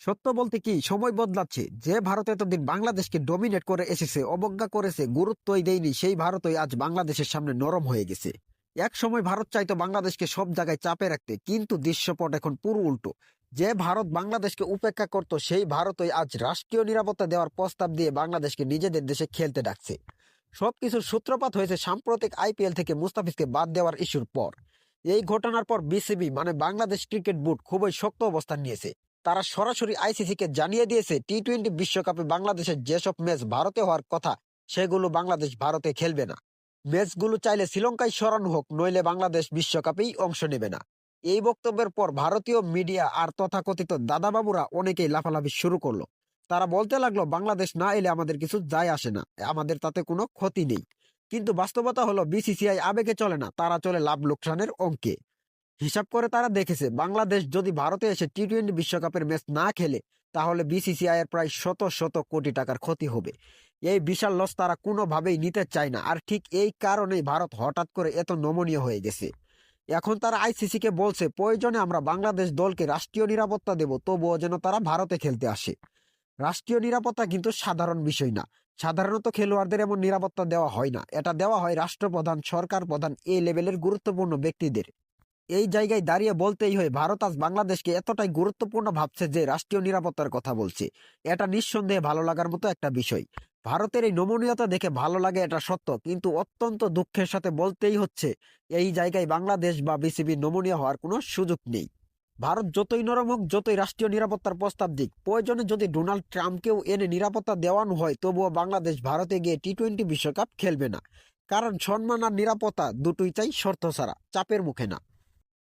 সত্য বলতে কি, সময় বদলাচ্ছে। যে ভারত এতদিন বাংলাদেশকে ডমিনেট করে এসেছে, অবজ্ঞা করেছে, গুরুত্বই দেয়নি, সেই ভারতই আজ বাংলাদেশের সামনে নরম হয়ে গেছে। এক সময় ভারত চাইতো বাংলাদেশকে সব জায়গায় চাপে রাখতে, কিন্তু দৃশ্যপট এখন পুরো উল্টো। যে ভারত বাংলাদেশকে উপেক্ষা করত, সেই ভারতই আজ রাষ্ট্রীয় নিরাপত্তা দেওয়ার প্রস্তাব দিয়ে বাংলাদেশকে নিজেদের দেশে খেলতে ডাকছে। সবকিছুর সূত্রপাত হয়েছে সাম্প্রতিক আইপিএল থেকে মুস্তাফিজকে বাদ দেওয়ার ইস্যুর পর। এই ঘটনার পর বিসিবি মানে বাংলাদেশ ক্রিকেট বোর্ড, খুবই শক্ত অবস্থান নিয়েছে। তারা সরাসরি আইসিসিকে জানিয়ে দিয়েছে টি টোয়েন্টি বিশ্বকাপে বাংলাদেশের যেসব ম্যাচ ভারতে হওয়ার কথা, সেগুলো বাংলাদেশ ভারতে খেলবে না। ম্যাচগুলো চাইলে শ্রীলঙ্কায় সরানো হোক, নইলে বাংলাদেশ বিশ্বকাপেই অংশ নেবে না। এই বক্তব্যের পর ভারতীয় মিডিয়া আর তথাকথিত দাদাবাবুরা অনেকেই লাফালাফি শুরু করল। তারা বলতে লাগল, বাংলাদেশ না এলে আমাদের কিছু যায় আসে না, আমাদের তাতে কোনো ক্ষতি নেই। কিন্তু বাস্তবতা হলো, বিসিসিআই আবেগে চলে না, তারা চলে লাভ লোকসানের অঙ্কে। হিসাব করে তারা দেখেছে, বাংলাদেশ যদি ভারতে এসে টি টোয়েন্টি বিশ্বকাপের ম্যাচ না খেলে, তাহলে বিসিসিআই এর প্রায় শত শত কোটি টাকার ক্ষতি হবে। এই বিশাল লস তারা কোনোভাবেই নিতে চায় না। আর ঠিক এই কারণেই ভারত হঠাৎ করে এত নমনীয় হয়ে গেছে। এখন তারা আইসিসি কে বলছে, প্রয়োজনে আমরা বাংলাদেশ দলকে রাষ্ট্রীয় নিরাপত্তা দেব, তবুও যেন তারা ভারতে খেলতে আসে। রাষ্ট্রীয় নিরাপত্তা কিন্তু সাধারণ বিষয় না। সাধারণত খেলোয়াড়দের এমন নিরাপত্তা দেওয়া হয় না। এটা দেওয়া হয় রাষ্ট্রপ্রধান সরকার প্রধান এই লেভেলের গুরুত্বপূর্ণ ব্যক্তিদের। এই জায়গায় দাঁড়িয়ে বলতেই হয়, ভারত আজ বাংলাদেশকে এতটাই গুরুত্বপূর্ণ ভাবছে যে রাষ্ট্রীয় নিরাপত্তার কথা বলছে। এটা নিঃসন্দেহে ভালো লাগার মতো একটা বিষয়। ভারতের এই নমনীয়তা দেখে ভালো লাগে এটা সত্য, কিন্তু অত্যন্ত দুঃখের সাথে বলতেই হচ্ছে, এই জায়গায় বাংলাদেশ বা বিসিবি নমনীয় হওয়ার কোনো সুযোগ নেই। ভারত যতই নরম হোক, যতই রাষ্ট্রীয় নিরাপত্তার প্রস্তাব দিক, প্রয়োজনে যদি ডোনাল্ড ট্রাম্পকেও এনে নিরাপত্তা দেওয়ানো হয়, তবুও বাংলাদেশ ভারতে গিয়ে টি টোয়েন্টি বিশ্বকাপ খেলবে না। কারণ সম্মান আর নিরাপত্তা দুটোই চাই শর্ত ছাড়া, চাপের মুখে না।